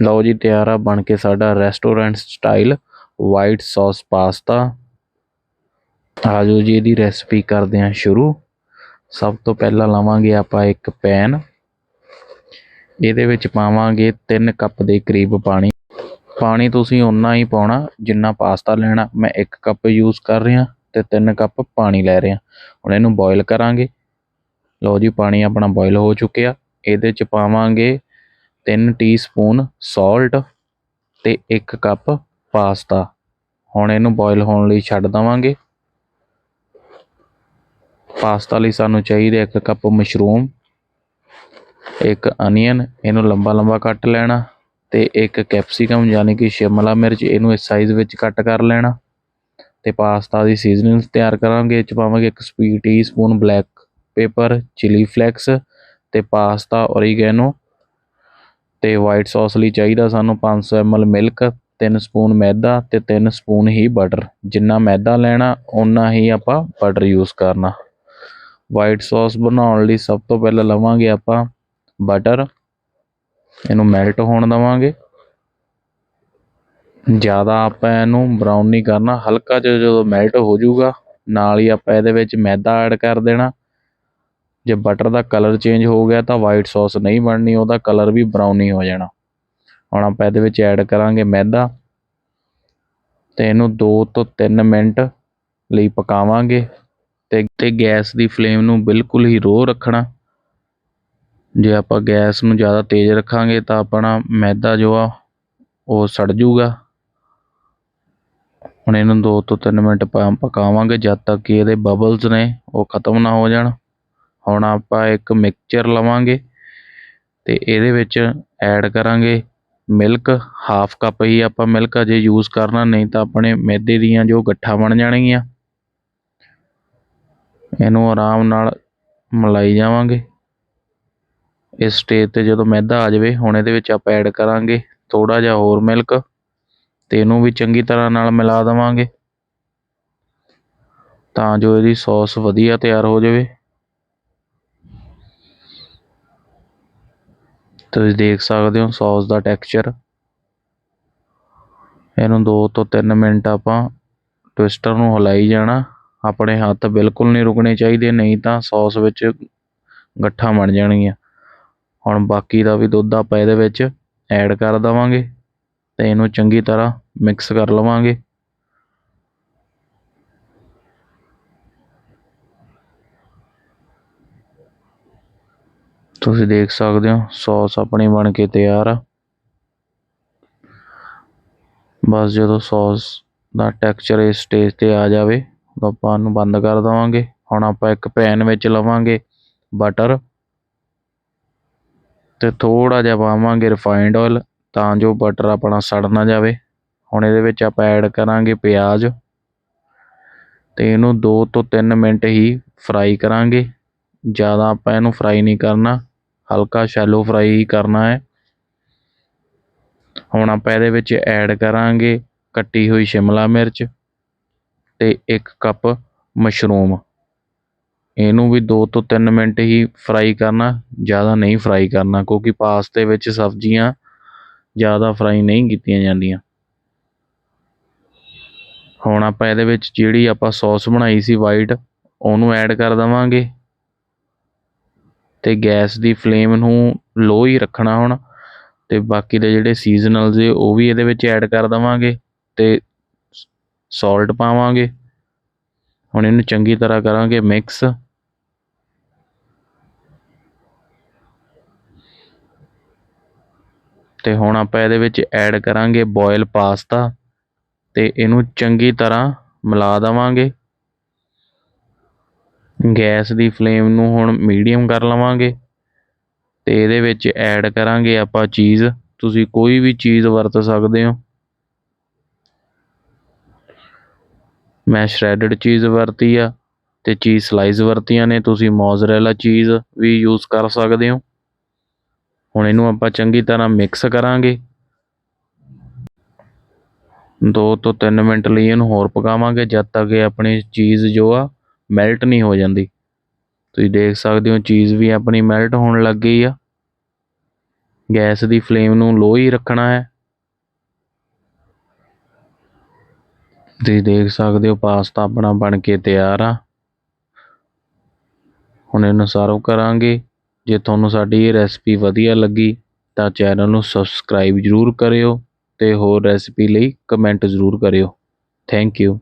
ਲਓ ਜੀ, ਤਿਆਰ ਆ ਬਣ ਕੇ ਸਾਡਾ restaurant style white sauce pasta ਆਜੋ ਜੀ, ਇਹਦੀ ਰੈਸਪੀ ਕਰਦੇ ਹਾਂ ਸ਼ੁਰੂ। ਸਭ ਤੋਂ ਪਹਿਲਾਂ ਲਵਾਂਗੇ ਆਪਾਂ ਇੱਕ ਪੈਨ ਇਹਦੇ ਵਿੱਚ ਪਾਵਾਂਗੇ 3 ਕੱਪ ਦੇ ਕਰੀਬ ਪਾਣੀ। ਪਾਣੀ ਤੁਸੀਂ ਉਨਾ ਹੀ ਪਾਉਣਾ ਜਿੰਨਾ ਪਾਸਤਾ ਲੈਣਾ। ਮੈਂ 1 ਕੱਪ ਯੂਜ਼ ਕਰ ਰਿਹਾ ਤੇ 3 ਕੱਪ ਪਾਣੀ ਲੈ ਰਿਹਾ। ਹੁਣ ਇਹਨੂੰ ਬੋਇਲ ਕਰਾਂਗੇ। ਲਓ ਜੀ, ਪਾਣੀ ਆਪਣਾ ਬੋਇਲ ਹੋ ਚੁੱਕਿਆ। ਇਹਦੇ ਚ ਪਾਵਾਂਗੇ 3 ਟੀਸਪੂਨ ਸਾਲਟ ਤੇ 1 ਕੱਪ ਪਾਸਤਾ ਹੁਣ ਇਹਨੂੰ ਬੋਇਲ ਹੋਣ ਲਈ ਛੱਡ ਦੇਵਾਂਗੇ। ਪਾਸਤਾ ਲਈ ਸਾਨੂੰ ਚਾਹੀਦਾ ਇੱਕ ਕੱਪ ਮਸ਼ਰੂਮ ਇੱਕ ਅਨੀਅਨ ਇਹਨੂੰ ਲੰਬਾ ਲੰਬਾ ਕੱਟ ਲੈਣਾ ਅਤੇ ਇੱਕ ਕੈਪਸਿਕਮ ਯਾਨੀ ਕਿ ਸ਼ਿਮਲਾ ਮਿਰਚ ਇਹਨੂੰ ਇਸ ਸਾਈਜ਼ ਵਿੱਚ ਕੱਟ ਕਰ ਲੈਣਾ। ਅਤੇ ਪਾਸਤਾ ਦੀ ਸੀਜ਼ਨਿੰਗ ਤਿਆਰ ਕਰਾਂਗੇ, ਇਹ 'ਚ ਪਾਵਾਂਗੇ ਇੱਕ ਸਪੀ teaspoon black pepper chilli flakes ਅਤੇ ਪਾਸਤਾ ਔਰੀਗੈਨੋ ਤੇ ਵਾਈਟ ਸੌਸ ਲਈ ਚਾਹੀਦਾ ਸਾਨੂੰ 500 ml ਮਿਲਕ 3 ਸਪੂਨ ਮੈਦਾ ਤੇ 3 ਸਪੂਨ ਹੀ ਬਟਰ ਜਿੰਨਾ ਮੈਦਾ ਲੈਣਾ ਉਨਾ ਹੀ ਆਪਾਂ ਬਟਰ ਯੂਜ਼ ਕਰਨਾ। ਵਾਈਟ ਸੌਸ ਬਣਾਉਣ ਲਈ ਸਭ ਤੋਂ ਪਹਿਲਾਂ ਲਵਾਂਗੇ ਆਪਾਂ ਬਟਰ ਇਹਨੂੰ ਮੈਲਟ ਹੋਣ ਦਵਾਂਗੇ। ਜ਼ਿਆਦਾ ਆਪਾਂ ਇਹਨੂੰ ਬਰਾਊਨ ਨਹੀਂ ਕਰਨਾ, ਹਲਕਾ ਜਿਹਾ ਜਦੋਂ ਮੈਲਟ ਹੋ ਜਾਊਗਾ ਨਾਲ ਹੀ ਆਪਾਂ ਇਹਦੇ ਵਿੱਚ ਮੈਦਾ ਐਡ ਕਰ ਦੇਣਾ। ਜੇ ਬਟਰ ਦਾ ਕਲਰ ਚੇਂਜ ਹੋ ਗਿਆ ਤਾਂ ਵਾਈਟ ਸੌਸ ਨਹੀਂ ਬਣਨੀ, ਉਹਦਾ ਕਲਰ ਵੀ ਬਰਾਊਨ ਹੀ ਹੋ ਜਾਣਾ। ਹੁਣ ਆਪਾਂ ਇਹਦੇ ਵਿੱਚ ਐਡ ਕਰਾਂਗੇ ਮੈਦਾ ਤੇ ਇਹਨੂੰ 2 ਤੋਂ 3 ਮਿੰਟ ਲਈ ਪਕਾਵਾਂਗੇ ਤੇ ਤੇ ਗੈਸ ਦੀ ਫਲੇਮ ਨੂੰ ਬਿਲਕੁਲ ਹੀ ਰੋ ਰੱਖਣਾ। ਜੇ ਆਪਾਂ ਗੈਸ ਨੂੰ ਜ਼ਿਆਦਾ ਤੇਜ਼ ਰੱਖਾਂਗੇ ਤਾਂ ਆਪਣਾ ਮੈਦਾ ਜੋ ਆ, ਉਹ ਸੜ ਜਾਊਗਾ। ਹੁਣ ਇਹਨੂੰ 2 ਤੋਂ 3 ਮਿੰਟ ਪਕਾਵਾਂਗੇ ਜਦ ਤੱਕ ਕਿ ਇਹਦੇ ਬਬਲਸ ਨੇ ਉਹ ਖਤਮ ਨਾ ਹੋ ਜਾਣ। ਹੁਣ ਆਪਾਂ ਇੱਕ ਮਿਕਸਚਰ ਲਵਾਂਗੇ ਅਤੇ ਇਹਦੇ ਵਿੱਚ ਐਡ ਕਰਾਂਗੇ ਮਿਲਕ ਹਾਫ ਕੱਪ ਹੀ ਆਪਾਂ ਮਿਲਕ ਅਜੇ ਯੂਜ਼ ਕਰਨਾ, ਨਹੀਂ ਤਾਂ ਆਪਣੇ ਮੈਦੇ ਦੀਆਂ ਜੋ ਗੱਠਾਂ ਬਣ ਜਾਣਗੀਆਂ। ਇਹਨੂੰ ਆਰਾਮ ਨਾਲ ਮਲਾਈ ਜਾਵਾਂਗੇ। ਇਸ ਸਟੇਜ ਤੇ ਜਦੋਂ ਮੈਦਾ ਆ ਜਾਵੇ, ਹੁਣ ਇਹਦੇ ਵਿੱਚ ਆਪਾਂ ਐਡ ਕਰਾਂਗੇ ਥੋੜਾ ਜਿਹਾ ਹੋਰ ਮਿਲਕ ਤੇ ਇਹਨੂੰ ਵੀ ਚੰਗੀ ਤਰ੍ਹਾਂ ਨਾਲ ਮਿਲਾ ਦੇਵਾਂਗੇ। ਤਾਂ ਜੋ ਇਹਦੀ ਸੌਸ ਵਧੀਆ ਤਿਆਰ ਹੋ ਜਾਵੇ। ਤੁਸੀਂ ਦੇਖ ਸਕਦੇ ਹੋ ਸੌਸ ਦਾ ਟੈਕਸਚਰ। ਇਹਨੂੰ 2 ਤੋਂ 3 ਮਿੰਟ ਆਪਾਂ ਟਵਿਸਟਰ ਨੂੰ ਹਿਲਾਈ ਜਾਣਾ। ਆਪਣੇ ਹੱਥ ਬਿਲਕੁਲ ਨਹੀਂ ਰੁਕਣੇ ਚਾਹੀਦੇ, ਨਹੀਂ ਤਾਂ ਸੌਸ ਵਿੱਚ ਗੱਠਾਂ ਬਣ ਜਾਣਗੀਆਂ। ਹੁਣ ਬਾਕੀ ਦਾ ਵੀ ਦੁੱਧ ਆਪਾਂ ਇਹਦੇ ਵਿੱਚ ਐਡ ਕਰ ਦੇਵਾਂਗੇ ਅਤੇ ਇਹਨੂੰ ਚੰਗੀ ਤਰ੍ਹਾਂ ਮਿਕਸ ਕਰ ਲਵਾਂਗੇ। ਤੁਸੀਂ ਦੇਖ ਸਕਦੇ ਹੋ, ਸੌਸ ਆਪਣੀ ਬਣ ਕੇ ਤਿਆਰ ਆ। ਬਸ ਜਦੋਂ ਸੌਸ ਦਾ ਟੈਕਸਚਰ ਇਸ ਸਟੇਜ ਤੇ ਆ ਜਾਵੇ ਆਪਾਂ ਇਹਨੂੰ ਬੰਦ ਕਰ ਦੇਵਾਂਗੇ। ਹੁਣ ਆਪਾਂ ਇੱਕ ਪੈਨ ਵਿੱਚ ਲਵਾਂਗੇ ਬਟਰ ਤੇ ਥੋੜਾ ਜਿਹਾ ਪਾਵਾਂਗੇ ਰਿਫਾਈਨਡ ਆਇਲ ਤਾਂ ਜੋ ਬਟਰ ਆਪਣਾ ਸੜ ਨਾ ਜਾਵੇ। ਹੁਣ ਇਹਦੇ ਵਿੱਚ ਆਪਾਂ ਐਡ ਕਰਾਂਗੇ ਪਿਆਜ਼ ਤੇ ਇਹਨੂੰ 2 ਤੋਂ 3 ਮਿੰਟ ਹੀ ਫਰਾਈ ਕਰਾਂਗੇ। ਜ਼ਿਆਦਾ ਆਪਾਂ ਇਹਨੂੰ ਫਰਾਈ ਨਹੀਂ ਕਰਨਾ। ਹਲਕਾ ਸ਼ੈਲੋ ਫਰਾਈ ਹੀ ਕਰਨਾ ਹੈ। ਹੁਣ ਆਪਾਂ ਇਹਦੇ ਵਿੱਚ ਐਡ ਕਰਾਂਗੇ ਕੱਟੀ ਹੋਈ ਸ਼ਿਮਲਾ ਮਿਰਚ ਤੇ 1 ਕੱਪ ਮਸ਼ਰੂਮ ਇਹਨੂੰ ਵੀ 2 ਤੋਂ 3 ਮਿੰਟ ਹੀ ਫਰਾਈ ਕਰਨਾ, ਜ਼ਿਆਦਾ ਨਹੀਂ ਫਰਾਈ ਕਰਨਾ, ਕਿਉਂਕਿ ਪਾਸਤੇ ਵਿੱਚ ਸਬਜ਼ੀਆਂ ਜ਼ਿਆਦਾ ਫਰਾਈ ਨਹੀਂ ਕੀਤੀਆਂ ਜਾਂਦੀਆਂ। ਹੁਣ ਆਪਾਂ ਇਹਦੇ ਵਿੱਚ ਜਿਹੜੀ ਆਪਾਂ ਸੌਸ ਬਣਾਈ ਸੀ ਵਾਈਟ ਉਹਨੂੰ ਐਡ ਕਰ ਦੇਵਾਂਗੇ। ਅਤੇ ਗੈਸ ਦੀ ਫਲੇਮ ਨੂੰ ਲੋਅ ਹੀ ਰੱਖਣਾ ਹੁਣ ਅਤੇ ਬਾਕੀ ਦੇ ਜਿਹੜੇ ਸੀਜ਼ਨਲਜ਼ ਏ ਉਹ ਵੀ ਇਹਦੇ ਵਿੱਚ ਐਡ ਕਰ ਦੇਵਾਂਗੇ ਅਤੇ ਸੋਲਟ ਪਾਵਾਂਗੇ। ਹੁਣ ਇਹਨੂੰ ਚੰਗੀ ਤਰ੍ਹਾਂ ਕਰਾਂਗੇ ਮਿਕਸ ਤੇ ਹੁਣ ਆਪਾਂ ਇਹਦੇ ਵਿੱਚ ਐਡ ਕਰਾਂਗੇ ਬੋਇਲ ਪਾਸਤਾ ਤੇ ਇਹਨੂੰ ਚੰਗੀ ਤਰ੍ਹਾਂ ਮਿਲਾ ਦੇਵਾਂਗੇ। ਗੈਸ ਦੀ ਫਲੇਮ ਨੂੰ ਹੁਣ ਮੀਡੀਅਮ ਕਰ ਲਵਾਂਗੇ ਅਤੇ ਇਹਦੇ ਵਿੱਚ ਐਡ ਕਰਾਂਗੇ ਆਪਾਂ ਚੀਜ਼। ਤੁਸੀਂ ਕੋਈ ਵੀ ਚੀਜ਼ ਵਰਤ ਸਕਦੇ ਹੋ। ਮੈਂ ਸ਼੍ਰੈਡਡ ਚੀਜ਼ ਵਰਤੀ ਆ ਅਤੇ ਚੀਜ਼ ਸਲਾਈਸ ਵਰਤੀਆਂ ਨੇ। ਤੁਸੀਂ ਮੋਜ਼ਰੇਲਾ ਚੀਜ਼ ਵੀ ਯੂਜ਼ ਕਰ ਸਕਦੇ ਹੋ। ਹੁਣ ਇਹਨੂੰ ਆਪਾਂ ਚੰਗੀ ਤਰ੍ਹਾਂ ਮਿਕਸ ਕਰਾਂਗੇ। 2 ਤੋਂ 3 ਮਿੰਟ ਲਈ ਇਹਨੂੰ ਹੋਰ ਪਕਾਵਾਂਗੇ ਜਦ ਤੱਕ ਇਹ ਆਪਣੀ ਚੀਜ਼ ਜੋ ਆ ਮੈਲਟ ਨਹੀਂ ਹੋ ਜਾਂਦੀ। ਤੁਸੀਂ ਦੇਖ ਸਕਦੇ ਹੋ ਚੀਜ਼ ਵੀ ਆਪਣੀ ਮੈਲਟ ਹੋਣ ਲੱਗ ਗਈ ਆ। ਗੈਸ ਦੀ ਫਲੇਮ ਨੂੰ ਲੋ ਹੀ ਰੱਖਣਾ ਹੈ। ਤੁਸੀਂ ਦੇਖ ਸਕਦੇ ਹੋ ਪਾਸਤਾ ਆਪਣਾ ਬਣ ਕੇ ਤਿਆਰ ਆ। ਹੁਣ ਇਹਨੂੰ ਸਰਵ ਕਰਾਂਗੇ। ਜੇ ਤੁਹਾਨੂੰ ਸਾਡੀ ਇਹ ਰੈਸਪੀ ਵਧੀਆ ਲੱਗੀ ਤਾਂ ਚੈਨਲ ਨੂੰ ਸਬਸਕ੍ਰਾਈਬ ਜ਼ਰੂਰ ਕਰਿਓ ਤੇ ਹੋਰ ਰੈਸਪੀ ਲਈ ਕਮੈਂਟ ਜ਼ਰੂਰ ਕਰਿਓ। Thank you